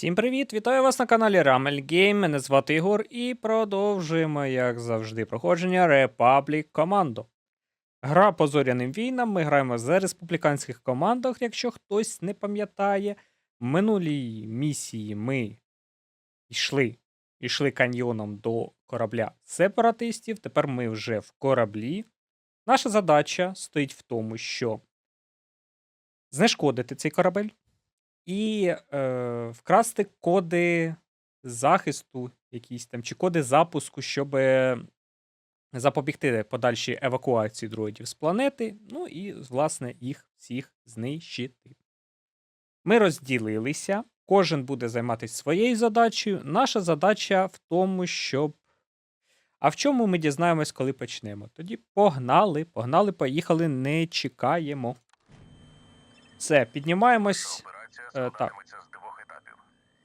Всім привіт! Вітаю вас на каналі Ramel Game. Мене звати Ігор і продовжуємо, як завжди, проходження Republic Commando. Гра по зоряним війнам. Ми граємо за республіканських командах, якщо хтось не пам'ятає. Минулій місії ми йшли, йшли каньйоном до корабля сепаратистів. Тепер ми вже в кораблі. Наша задача стоїть в тому, що знешкодити цей корабель і е, вкрасти коди захисту, якісь там, чи коди запуску, щоб запобігти подальшій евакуації дроїдів з планети, ну і, власне, їх всіх знищити. Ми розділилися, кожен буде займатися своєю задачею. Наша задача в тому, щоб. А в чому ми дізнаємось, коли почнемо? Тоді погнали, погнали, поїхали, не чекаємо. Все, піднімаємось. Операція Е, так. з двох етапів.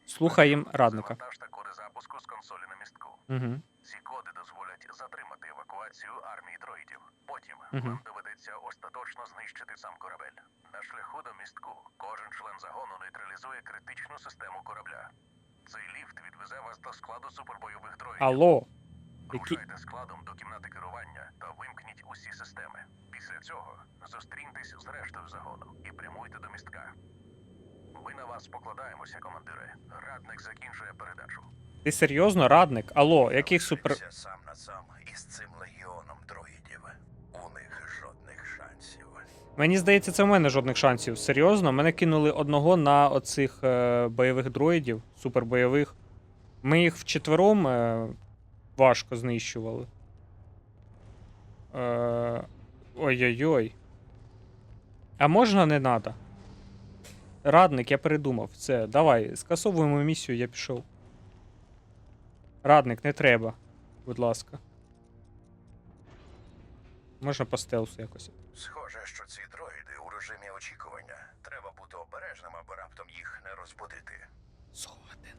Слухаємо радника. Завантаж та коди запуску з консолі на містку. Угу. Ці коди дозволять затримати евакуацію армії дроїдів. Потім Мгм. вам доведеться остаточно знищити сам корабель. На шляху до містку кожен член загону нейтралізує критичну систему корабля. Цей ліфт відвезе вас до складу супербойових дроїдів. Алло. Рушайте складом до кімнати керування та вимкніть усі системи. Після цього зустріньтесь з рештою загону і прямуйте до містка. Ми на вас покладаємося, командире. Радник закінчує передачу. Ти серйозно, радник? Алло, яких супер. Сам на сам із цим легіоном дроїдів. У них жодних шансів. Мені здається, це в мене жодних шансів. Серйозно, мене кинули одного на оцих е, бойових дроїдів, супербойових. Ми їх вчетвером е, важко знищували. Е, ой-ой-ой. А можна не надо? Радник, я передумав. Все, давай, скасовуємо місію, я пішов. Радник, не треба. Будь ласка. Можна по стелсу якось. Схоже, що ці дроїди у режимі очікування. Треба бути обережним, аби раптом їх не розбудити. Згоден.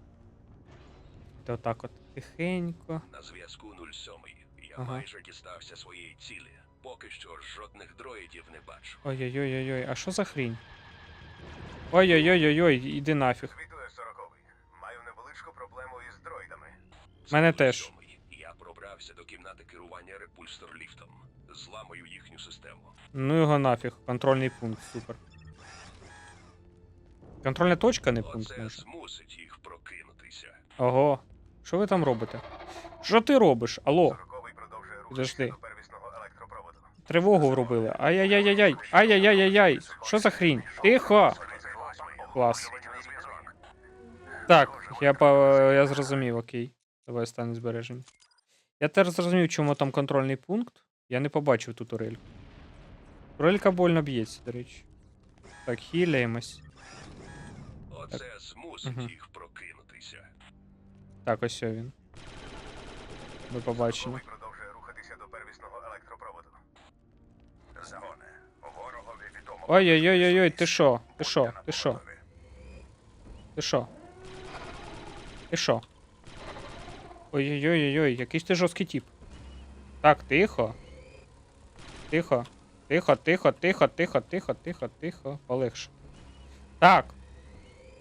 Та отак от тихенько. На зв'язку 07. Я Ага. майже дістався своєї цілі. Поки що жодних дроїдів не бачу. Ой-ой-ой-ой, а що за хрінь? Ой-ой-ой-ой, іди нафіг. Світує сороковий. Маю невеличку проблему із дроїдами. Мене теж. Я пробрався до кімнати керування репульстор ліфтом. Зламаю їхню систему. Ну його нафіг. Контрольний пункт, супер. Контрольна точка, не пункт, Оце може. змусить їх прокинутися. Ого. Що ви там робите? Що ти робиш? Алло, Підожди. тривогу вробили. Ай-яй-яй-яй-яй. Ай-яй-яй-яй-яй. Що за хрінь? Тихо! Клас. Так, я, по... я зрозумів, окей. Давай останнє збережемо. Я теж зрозумів, чому там контрольний пункт. Я не побачив ту турельку. Турелька больно б'ється, до речі. Так, хіляємось. Оце змусить Мгм. їх прокинутися. Так, ось о він. До побачення. Продовжує рухатися до первісного електропроводу. Загоне. Ворогові відомо. Ой-ой-ой-ой, ти що? Ти що? Ти що? Ти що? Ти що? Ой-ой-ой-ой, якийсь ти жорсткий тип. Так, тихо. Тихо. Тихо, тихо, тихо, тихо, тихо, тихо, тихо. Полегше. Так.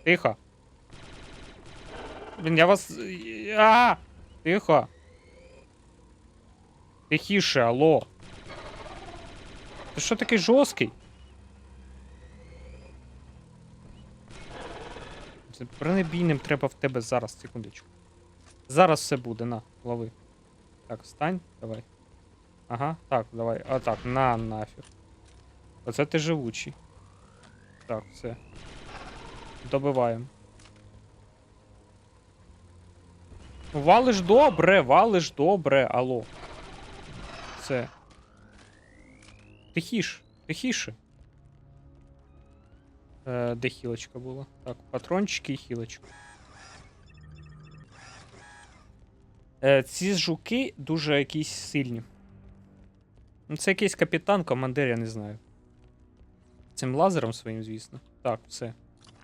Тихо. Блін, я вас. А! Тихо. Тихіше, алло. Ти що такий жорсткий? Бронебійним треба в тебе зараз, секундочку. Зараз все буде, на, лови. Так, встань, давай. Ага, так, давай. А так, на нафіг. Оце ти живучий. Так, все. Добиваємо. Валиш добре, валиш добре, алло. Все. Тихіш, тихіше. Е, де хілочка була? Так, патрончики і хілочка. Е, ці жуки дуже якісь сильні. Ну, це якийсь капітан, командир, я не знаю. Цим лазером своїм, звісно. Так, все.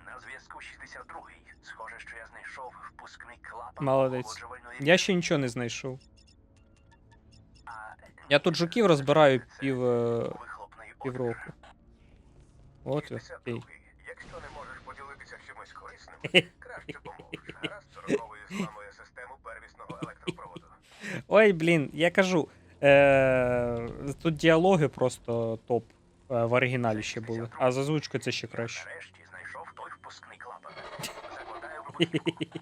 На зв'язку 62-й. Схоже, що я знайшов впускний клапан Молодець. Я ще нічого не знайшов. Я тут жуків розбираю пів, е, півроку. От, окей. 62-й. Якщо не можеш поділитися чимось корисним, Краще помовч. Гаразд, сорокової зламує систему первісного електропроводу. Ой, блін, я кажу. Е, тут діалоги просто топ. е, В оригіналі ще були. А з озвучкою це ще краще. Нарешті знайшов той впускний клапан. Закладаю випадково.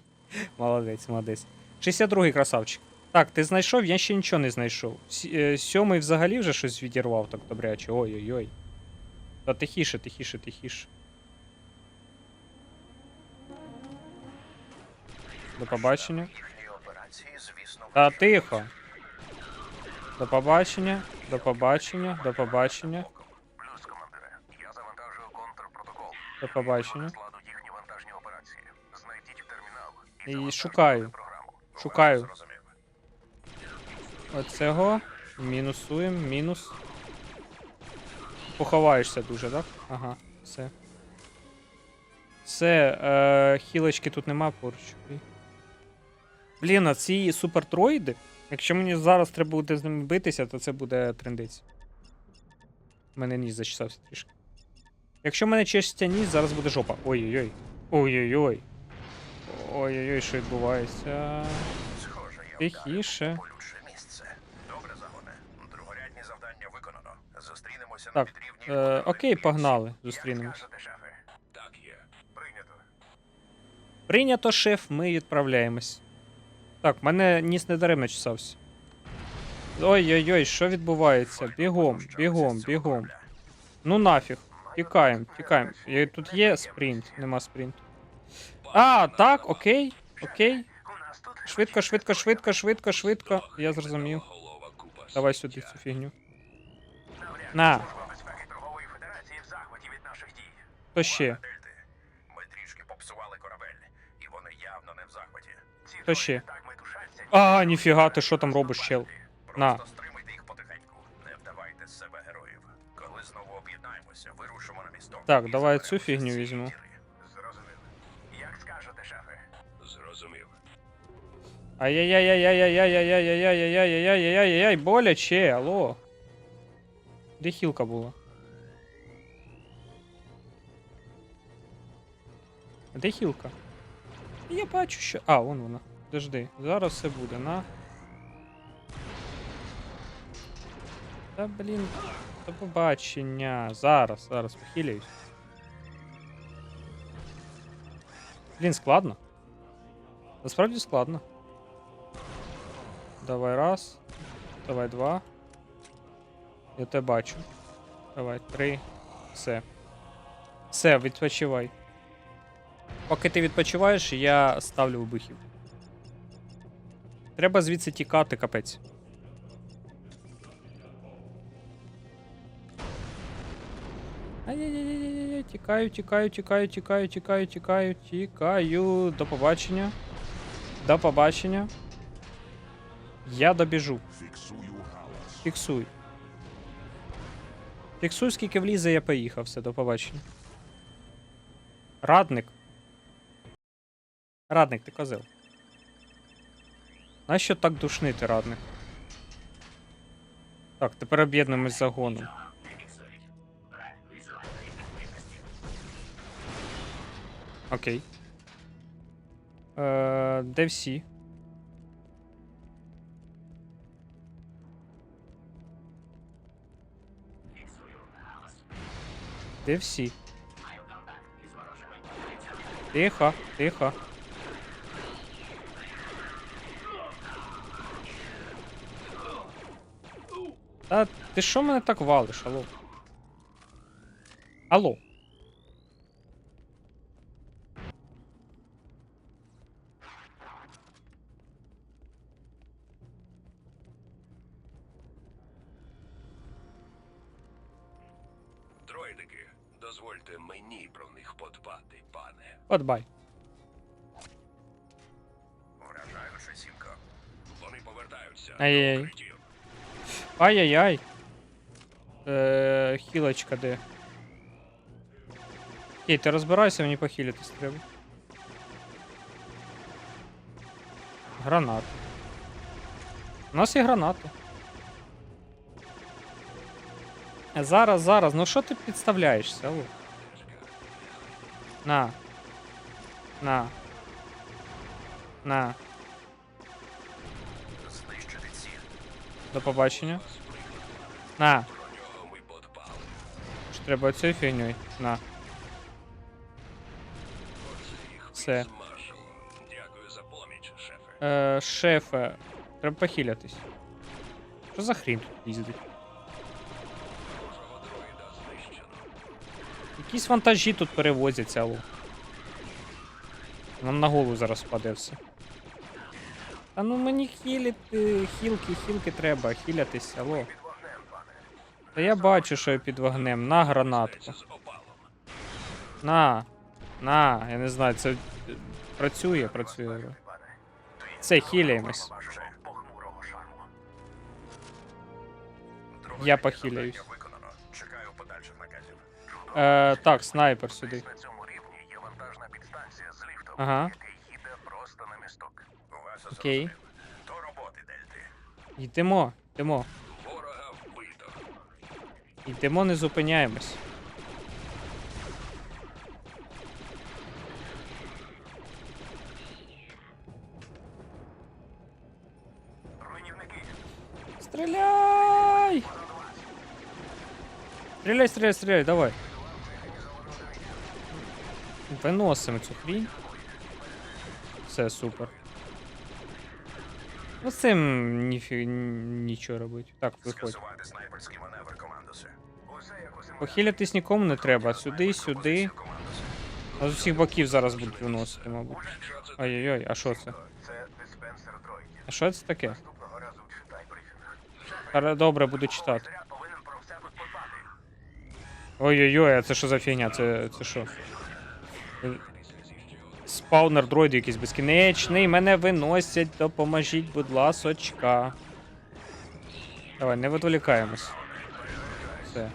Молодець, молодець. 62-й красавчик. Так, ти знайшов, я ще нічого не знайшов. Е, Сьомий взагалі вже щось відірвав так добряче. Ой-ой-ой. Та тихіше, тихіше, тихіше. До побачення. Та тихо. До побачення, до побачення, до побачення, Плюс, командире. Я завантажую контрпротокол. до побачення. Їхні вантажні операції. Знайдіть термінал. І шукаю. Шукаю. Оцього. Мінусуємо, мінус. Поховаєшся дуже, так? Ага, все. Все, е, хілочки тут нема поруч. Блін, а ці супертроїди, якщо мені зараз треба буде з ними битися, то це буде трендець. У мене ніс зачесався трішки. Якщо в мене чешеться ніс, зараз буде жопа. Ой-ой-ой. Ой-ой-ой. Ой-ой-ой, що відбувається. Тихіше. Добре, загоне. Другорядні завдання виконано. Зустрінемося Так, на підрівні. Е, окей, погнали. Як Зустрінемось. Так є. Прийнято. Прийнято, шеф, ми відправляємось. Так, в мене ніс не даремно чесався. Ой-ой-ой, що відбувається? Бігом, бігом, бігом. Ну нафіг. Тікаємо, тікаємо. Тут є спринт, нема спринту. А, так, окей, окей. Швидко, швидко, швидко, швидко, швидко. Я зрозумів. Давай сюди цю фігню. На. Хто ще? Хто ще? А, ніфіга, ти що там робиш, чел? На. Просто стримуйте їх потихеньку. Не вдавайте з себе героїв. Коли знову об'єднаємося, вирушимо на місток. Так, і давай цю фігню візьму. діри. Зрозумів. Як скажете, шефе. Зрозумів. Ай-яй-яй-яй-яй-яй-яй-яй-яй-яй-яй-яй-яй-яй, боляче, алло. Де хілка була? Де хілка? Я бачу, що. А, вон вона. Подожди, зараз все буде, на. Та блін, до побачення. Зараз, зараз похиляюсь. Блін, складно. Насправді складно. Давай раз. Давай два. Я тебе бачу. Давай три. Все. Все, відпочивай. Поки ти відпочиваєш, я ставлю вибухів. Треба звідси тікати, капець. Ай-яй-яй-яй-яй, тікаю, тікаю, тікаю, тікаю, тікаю, тікаю, тікаю. До побачення. До побачення. Я добіжу. Фіксуй. Фіксуй, скільки влізе, я поїхав. Все, до побачення. Радник. Радник, ти козел. Нащо так душнити, радник? Так, тепер об'єднуємось загоном. Окей. Е, де всі? Де всі? Тихо, тихо. Та ти що мене так валиш, алло? Алло. Дроїдики, дозвольте мені про них подбати, пане. Подбай. Вражаюча сімка. Вони повертаються Ай-яй-яй. Ай-яй-яй. Е, хілочка де? Окей, ти розбирайся, мені похилитись треба. Гранати. У нас є гранати. Зараз, зараз, ну що ти підставляєшся, алло? На. На. На. До побачення. На. Що треба цією фігньою? На. Все. Шефе. Е, шефе, треба похилятись. Що за хрінь тут їздить? Якісь вантажі тут перевозяться, алло. Нам на голову зараз впаде все. Та ну мені хіліти, хілки, хілки треба, хілятись, алло. Та я бачу, що я під вогнем. На гранатку. На. На, я не знаю, це працює, працює. Це хіляємось. Я похиляюсь. Е, так, снайпер сюди. На Окей. До роботи, Дельти. Йдемо, йдемо. Ворога вбито. Йдемо, не зупиняємось. Руйнівники, Стріляй! Стріляй, стріляй, стріляй, давай. Виносимо цю хрінь. Все, супер. Ну з цим ніфі... нічого робити. Так. Скасувати снайперський. Похилятись нікому не треба. Сюди, сюди. А з усіх боків зараз будуть виносити, мабуть. Ой-ой-ой, а що це? А що це таке? Добре, буду читати. Ой-ой-ой, а це що за фігня? Це, це що? Спаунер дроїд якийсь безкінечний. Мене виносять, допоможіть, будь ласочка. Давай, не відволікаємось. Все.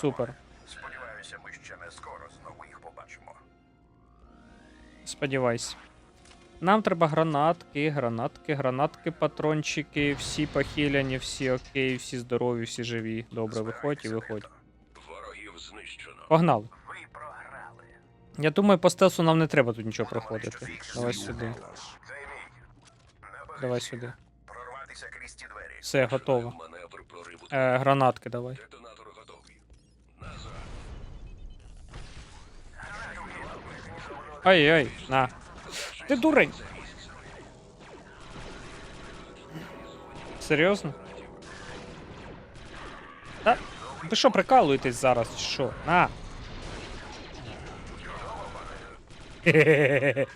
Супер. Сподіваюся, ми ще не скоро знову їх побачимо. Сподівайся. Нам треба гранатки, гранатки, гранатки, патрончики, всі похиляні, всі окей, всі здорові, всі живі. Добре, виходь і виходь. Погнали. Я думаю, по стелсу нам не треба тут нічого проходити. Давай сюди. Давай сюди. Все, готово. Е, гранатки давай. Ай-ай, на. Ти дурень. Серйозно? Та ви що, прикалуєтесь зараз? Що? На.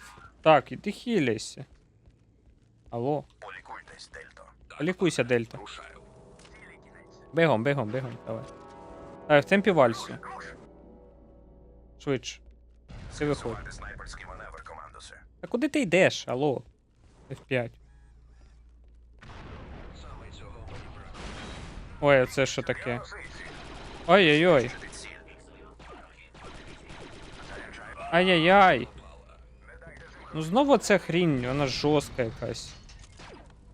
Так, іди хиляйся. Алло, Полікуйтесь, Дельто. лікуйся, Дельта. Рушаю. Бегом, бегом, бегом, давай. Давай, в темпі вальсу. Швидше. Маневр, командосе. А куди ти йдеш? Алло? F5. Саме цього. Ой, а це що таке? Ой-ой-ой. Ай-яй-яй. Ну знову ця хрінь, вона жорстка якась.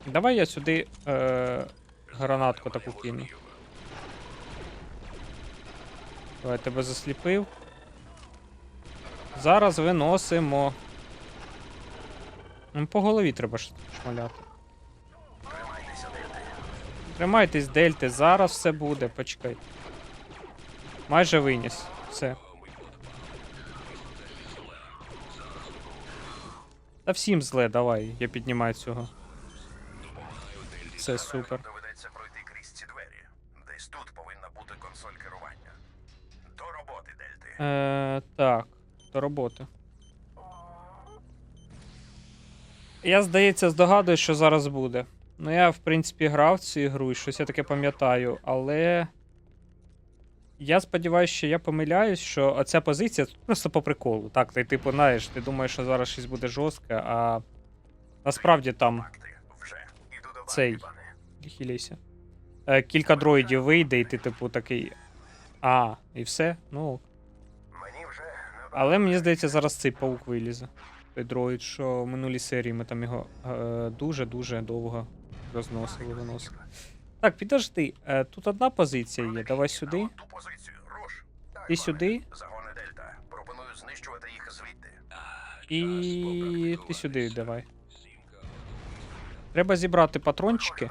Давай я сюди е, гранатку таку кину. Давай тебе засліпив. Зараз виносимо. Ну, по голові треба шмаляти. Тримайтесь, дельти, зараз все буде, почекай. Майже виніс. Все. Та всім зле, давай, я піднімаю цього. Все супер. Доведеться пройти крізь ці двері. Десь тут повинна бути консоль керування. До роботи, Дельти. Е, так, до роботи. Я, здається, здогадуюсь, що зараз буде. Ну, я, в принципі, грав в цю ігру і щось я таке пам'ятаю, але. Я сподіваюся, що я помиляюсь, що оця позиція тут просто по приколу. Так, ти типу, знаєш, ти думаєш, що зараз щось буде жорстке, а насправді там Цей. хіляйся. Е, кілька дроїдів вийде, і ти, типу, такий. А, і все? Ну, Але мені здається, зараз цей паук вилізе. Той дроїд, що в минулій серії ми там його е, дуже-дуже довго розносили, виносили. Так, підожди, е, тут одна позиція є. Давай сюди. Ти сюди. Пропоную знищувати їх звідти. І ти сюди давай. Треба зібрати патрончики,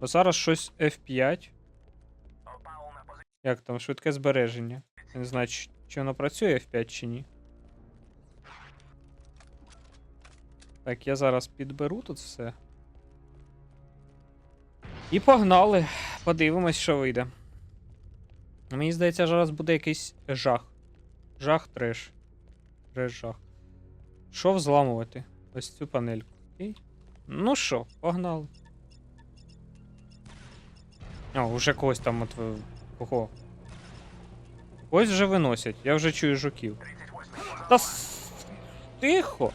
бо зараз щось F5. Опал на позицію. Як там, швидке збереження. Я не знаю, чи воно працює F5 чи ні. Так, я зараз підберу тут все. І погнали. Подивимось, що вийде. Мені здається, зараз буде якийсь жах. Жах треш. Треш жах. Що взламувати? Ось цю панельку. Окей. Ну що, погнали. О, уже когось там от. Кого? Ось вже виносять, я вже чую жуків. Та. Тихо!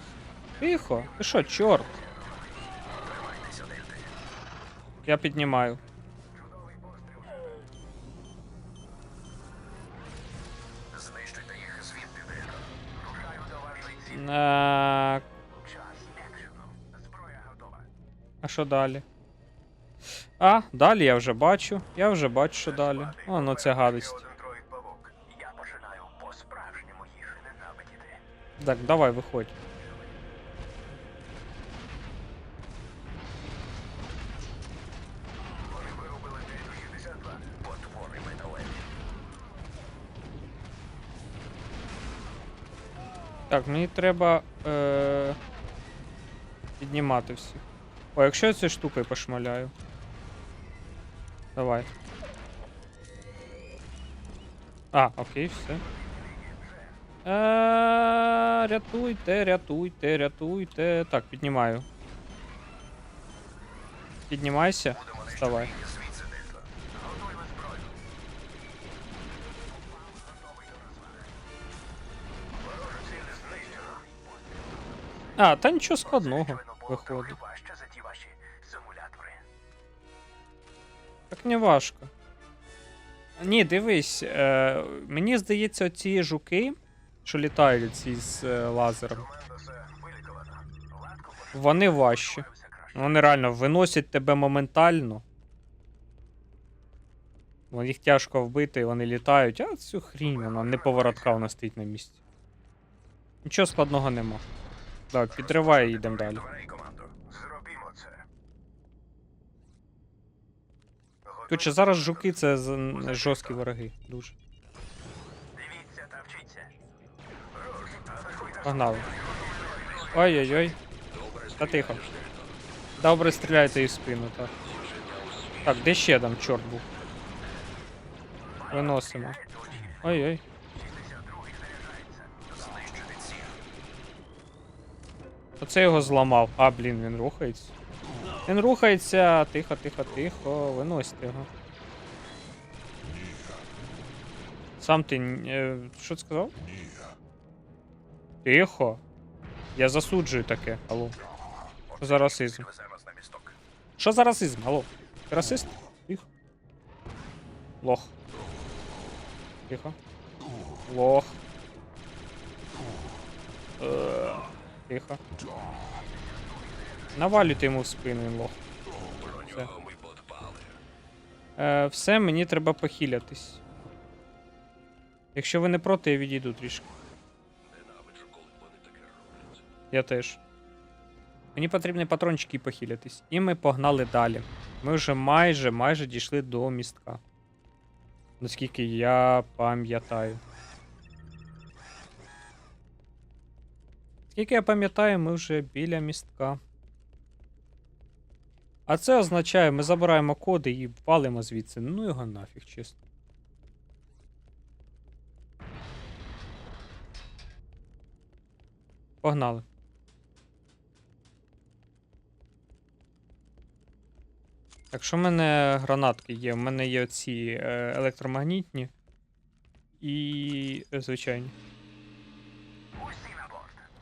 Тихо! Ти що, чорт? Я піднімаю. Знищуйте їх звідти, Дельта. Рушаю до А, Час екшену. Зброя готова. а що далі? А, далі я вже бачу. Я вже бачу, що далі. О, ну це гадость. Я. Так, давай, виходь. Так, мені треба е... піднімати всіх. О, якщо я цією штукою пошмаляю. Давай. А, окей, все. Е, рятуйте, рятуйте, рятуйте. Так, піднімаю. Піднімайся. Вставай. А, та нічого складного виходить. Так не важко. Ні, дивись, е, мені здається, ці жуки, що літають ці з е, лазером, вони важчі. Вони реально виносять тебе моментально. Їх тяжко вбити, вони літають, а цю хрінь вона не поворотка вона стоїть на місці. Нічого складного нема. Так, підривай і йдемо далі. Зробімо це. Зараз жуки це з- жорсткі вороги. Дуже. Погнали. Ой-ой-ой. Та тихо. Добре стріляйте і в спину, так. Так, де ще там чорт був? Виносимо. Ой-ой. Оце його зламав. А, блін, він рухається. Він рухається. Тихо, тихо, тихо. Виносьте його. Сам ти. е, Що ти сказав? Тихо. Я засуджую таке. Алло. Що за расизм? Що за расизм? Алло? Ти расист? Тихо. Лох. Тихо. Лох. Е, Тихо. Навалюйте йому в спину, він лох. Все. Е, все, мені треба похилятись. Якщо ви не проти, я відійду трішки. Я теж. Мені потрібні патрончики і похилятись. І ми погнали далі. Ми вже майже майже дійшли до містка. Наскільки я пам'ятаю. Скільки я пам'ятаю, ми вже біля містка. А це означає, ми забираємо коди і валимо звідси. Ну його нафіг, чесно. Погнали. Так, що в мене гранатки є? У мене є ці е, електромагнітні і е, звичайні.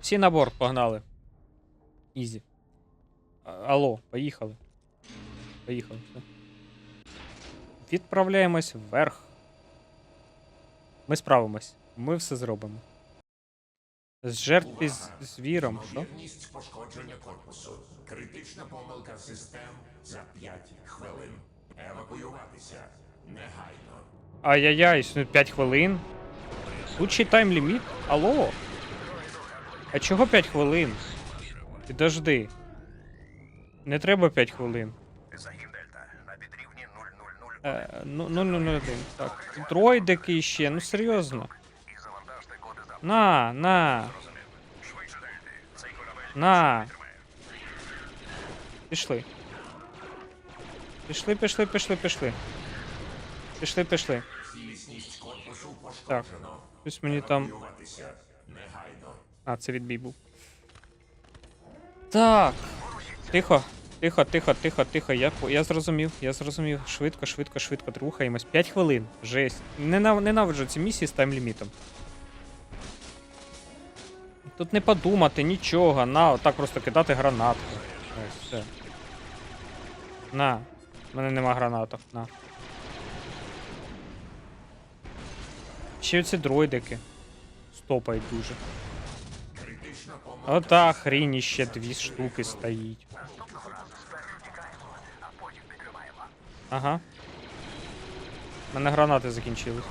Всі на борт погнали. Ізі. Алло, поїхали. Поїхали. Відправляємось вверх. Ми справимось. Ми все зробимо. З жертви з звіром. Що? Пошкодження корпусу. Критична помилка систем за 5 хвилин. Евакуюватися негайно. Ай-яй-яй, 5 хвилин. Лучший тайм-ліміт? Алло? А чого 5 хвилин? Підожди. Не треба 5 хвилин. Загін Дельта на підрівні 000. Е, ну, 001. Так. Дроїдики ще, ну серйозно. На, на, на. Пішли. Пішли, пішли, пішли, пішли. Пішли, пішли. Так. Щось мені там. А, це відбій був. Так. Тихо. Тихо, тихо, тихо, тихо. Я, я зрозумів, я зрозумів. Швидко, швидко, швидко. Рухаємось. 5 хвилин. Жесть. Ненав... Ненавиджу ці місії з таймлімітом. Тут не подумати, нічого. На, отак просто кидати гранатку. Ось, все. На. У мене нема гранаток. На. Ще оці дроїдики. Стопають дуже. Ота хрінь ще дві штуки стоїть. Ага. У мене гранати закінчились.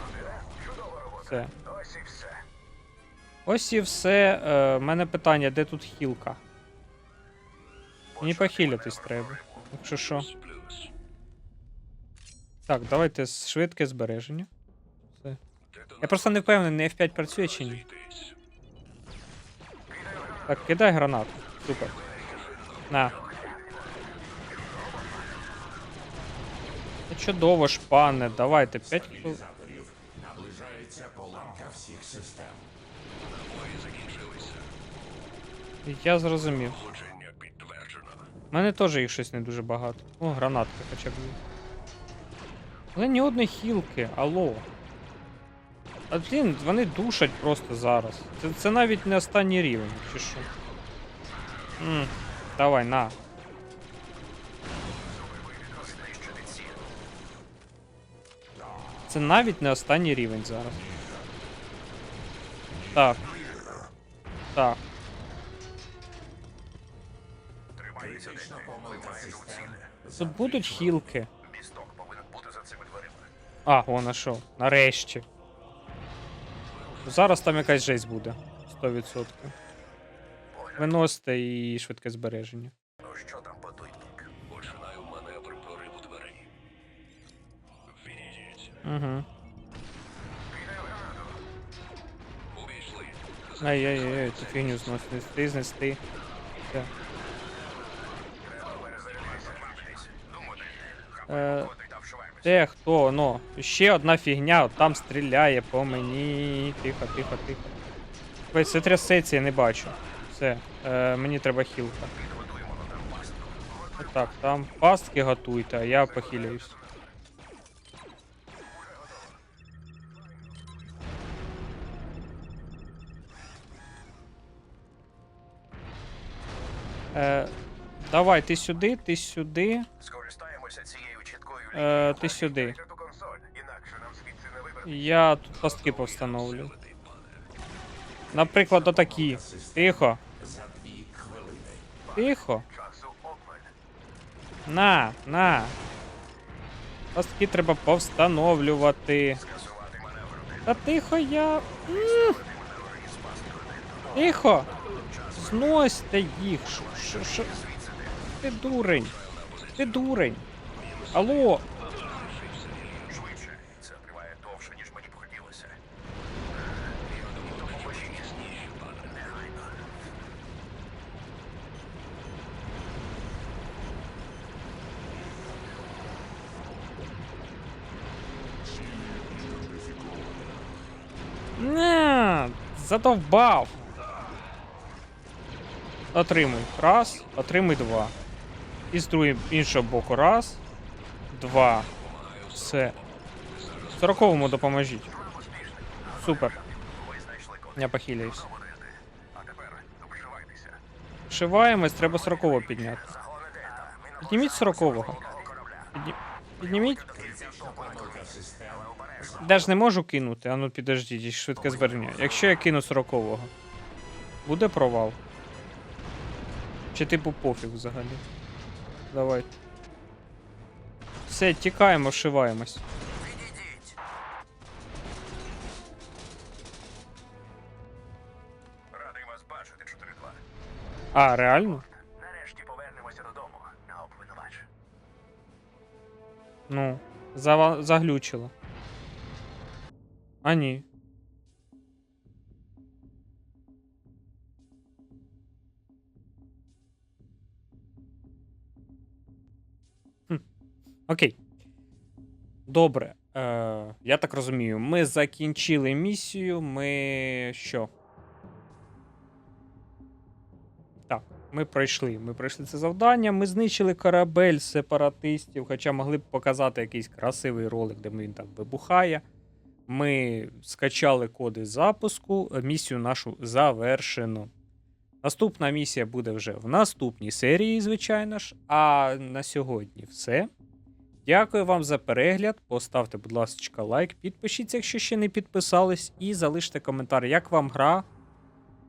Все. Ось і все. Все. Е, мене питання, де тут хілка? Мені похилятись треба. Якщо що. Так, давайте швидке збереження. Все. Я просто не впевнений, F5 працює чи ні. Так, кидай гранату. Супер. На. Та Чудово ж, пане, давайте 5 хвилин. Наближається поламка всіх систем. Я зрозумів. У мене теж їх щось не дуже багато. О, гранатки хоча б. Але ні одної хілки, алло. А блін, вони душать просто зараз. Це, це навіть не останній рівень, чи що. М, давай, на. Це навіть не останній рівень зараз. Так. Так. Тут будуть хілки. Місток повинен бути за цими дверима. А, вона що, нарешті. Зараз там якась жесть буде. 100%. Виносите і швидке збереження. Ну що там по той бік? Починаю маневр прориву дверей. Відійдіть. Угу. Увійшли. Ай-яй-яй, цю фігню знести, знести. Все. Е, Де хто, ну? Ще одна фігня, от там стріляє по мені. Тихо, тихо, тихо. Весь це трясеться, я не бачу. Все, е, мені треба хілка. Так, там пастки готуйте, а я похиляюсь. Е, давай, ти сюди, ти сюди, е, ти сюди. Я тут пастки повстановлю. Наприклад, отакі. Тихо. Тихо. На, на. Пастки треба повстановлювати. Та тихо я. Тихо. Зносьте їх. Шо, шо, шо? Ти дурень. Ти дурень. Алло. Це триває довше, ніж мені б хотілося. Задовбав. Отримуй. Раз, отримуй два. І з іншого боку. Раз, два. Все. Сороковому допоможіть. Супер. Я похиляюсь. Вшиваємось, треба сорокового підняти. Підніміть сорокового. Підні... Підніміть. Я ж не можу кинути, а ну підождіть, швидке збереження. Якщо я кину сорокового, буде провал. Чи типу пофіг взагалі? Давайте. Все, тікаємо, вшиваємось. Радий вас бачити, 4-2. А, реально? Нарешті повернемося додому на обвинувач. Ну, зава... заглючило. А ні. Окей. Добре. Е, я так розумію, ми закінчили місію. Ми що? Так, ми пройшли. Ми пройшли це завдання. Ми знищили корабель сепаратистів, хоча могли б показати якийсь красивий ролик, де він там вибухає. Ми скачали коди запуску. Місію нашу завершено. Наступна місія буде вже в наступній серії, звичайно ж. А на сьогодні все. Дякую вам за перегляд. Поставте, будь ласка, лайк, підпишіться, якщо ще не підписались, і залиште коментар, як вам гра.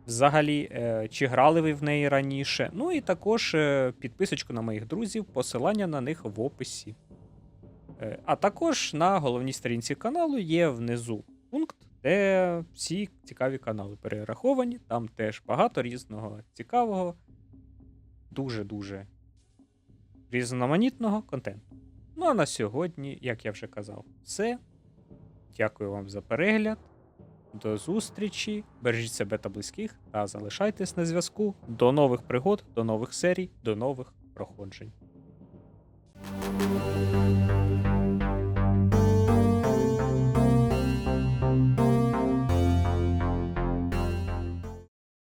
Взагалі, е, чи грали ви в неї раніше. Ну і також е, підписочку на моїх друзів, посилання на них в описі. Е, а також на головній сторінці каналу є внизу пункт, де всі цікаві канали перераховані. Там теж багато різного цікавого, дуже-дуже різноманітного контенту. Ну а на сьогодні, як я вже казав, все. Дякую вам за перегляд. До зустрічі, бережіть себе та близьких та залишайтесь на зв'язку. До нових пригод, до нових серій, до нових проходжень.